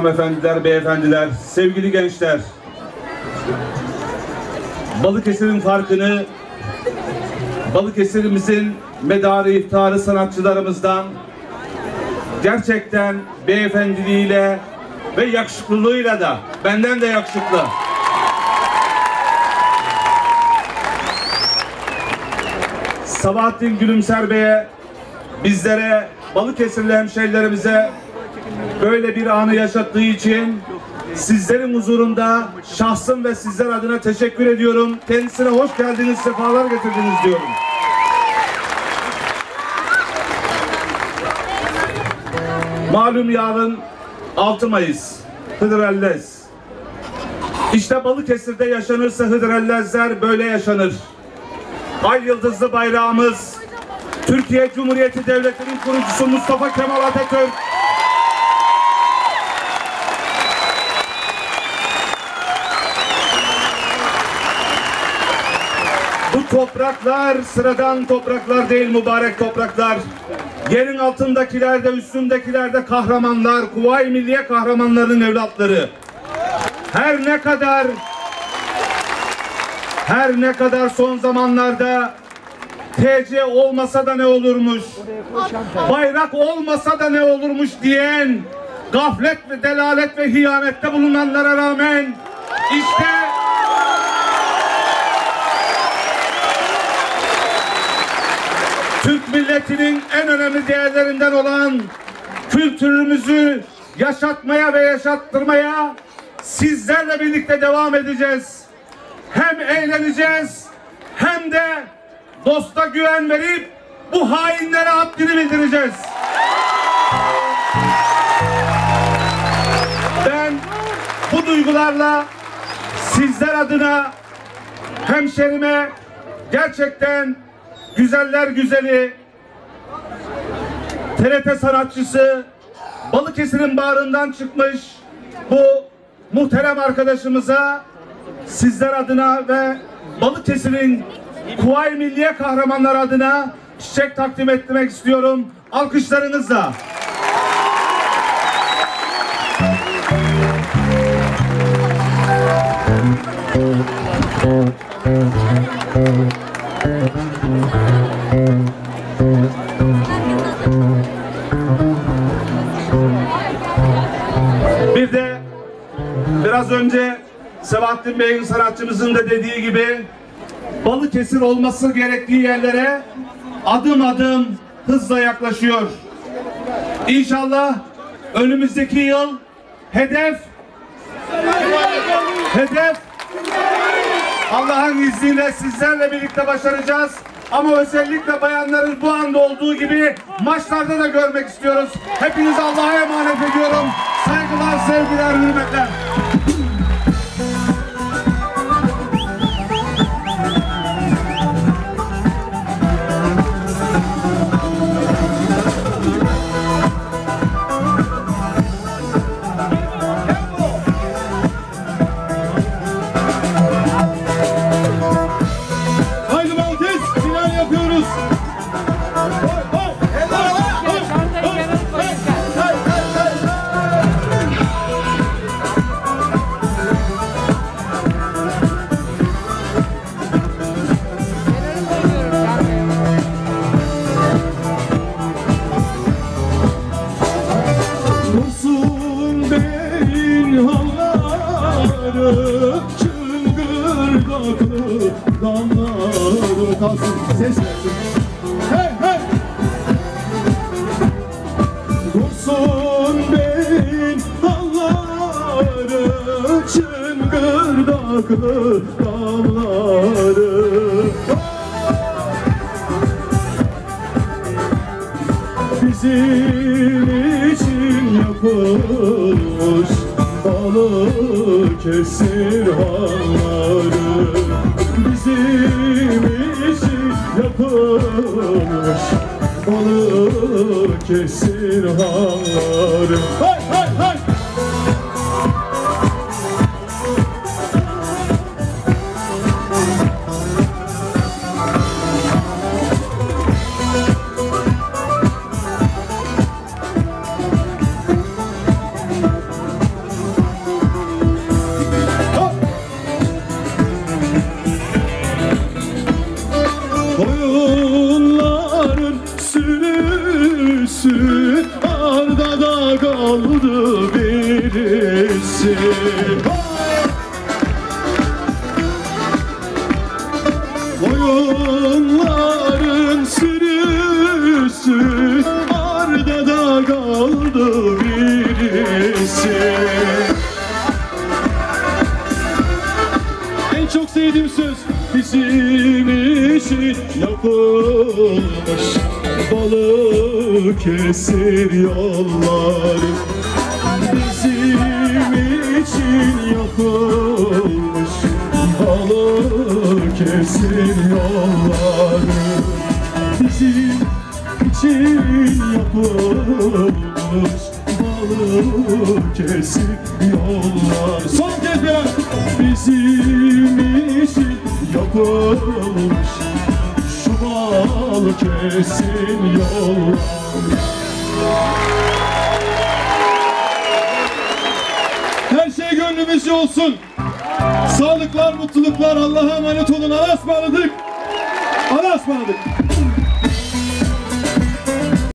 Hanımefendiler, beyefendiler, sevgili gençler. Balıkesir'in farkını Balıkesir'imizin medarı iftarı sanatçılarımızdan gerçekten beyefendiliğiyle ve yakışıklılığıyla da benden de yakışıklı. Sabahattin Gülümser Bey'e bizlere Balıkesirli hemşehrilerimize böyle bir anı yaşattığı için sizlerin huzurunda şahsım ve sizler adına teşekkür ediyorum. Kendisine hoş geldiniz, sefalar getirdiniz diyorum. Malum yarın 6 Mayıs Hıdrellez. İşte Balıkesir'de yaşanırsa Hıdrellezler böyle yaşanır. Ay yıldızlı bayrağımız Türkiye Cumhuriyeti Devleti'nin kurucusu Mustafa Kemal Atatürk topraklar sıradan topraklar değil mübarek topraklar. Yerin altındakiler de üstündekiler de kahramanlar, Kuvayi Milliye kahramanlarının evlatları. Her ne kadar her ne kadar son zamanlarda TC olmasa da ne olurmuş, bayrak olmasa da ne olurmuş diyen gaflet ve delalet ve hiyanette bulunanlara rağmen işte Türk milletinin en önemli değerlerinden olan kültürümüzü yaşatmaya ve yaşattırmaya sizlerle birlikte devam edeceğiz. Hem eğleneceğiz hem de dosta güven verip bu hainlere haddini bildireceğiz. Ben bu duygularla sizler adına hemşerime gerçekten güzeller güzeli TRT sanatçısı Balıkesir'in bağrından çıkmış bu muhterem arkadaşımıza sizler adına ve Balıkesir'in Kuvayi Milliye kahramanları adına çiçek takdim etmek istiyorum. Alkışlarınızla. Bir de biraz önce Sebahattin Bey'in sanatçımızın da dediği gibi Balıkesir olması gerektiği yerlere adım adım hızla yaklaşıyor. İnşallah önümüzdeki yıl hedef hedef Allah'ın izniyle sizlerle birlikte başaracağız. Ama özellikle bayanların bu anda olduğu gibi maçlarda da görmek istiyoruz. Hepinizi Allah'a emanet ediyorum. Saygılar, sevgiler, hürmetler. Halları Çıngırdaklı damları kalsın Ses versin. Hey hey! Dursun Bey'in halları Çıngırdaklı damları bizim için yapılmış Balıkesir hanları bizim için yapılmış. Balıkesir hanları Hay hay hay birisi Oyunların sürüsü Ardada kaldı birisi. En çok sevdiğim söz Bizim için yapılmış Balıkesir yolları Bizim için yapılmış Balıkesir yolları Bizim için yapılmış Balıkesir yolları Son kez beraber Bizim için yapılmış Şu Balıkesir yolları Her şey gönlümüzce olsun. Sağlıklar, mutluluklar. Allah'a emanet olun. Allah'a ısmarladık. Allah'a ısmarladık.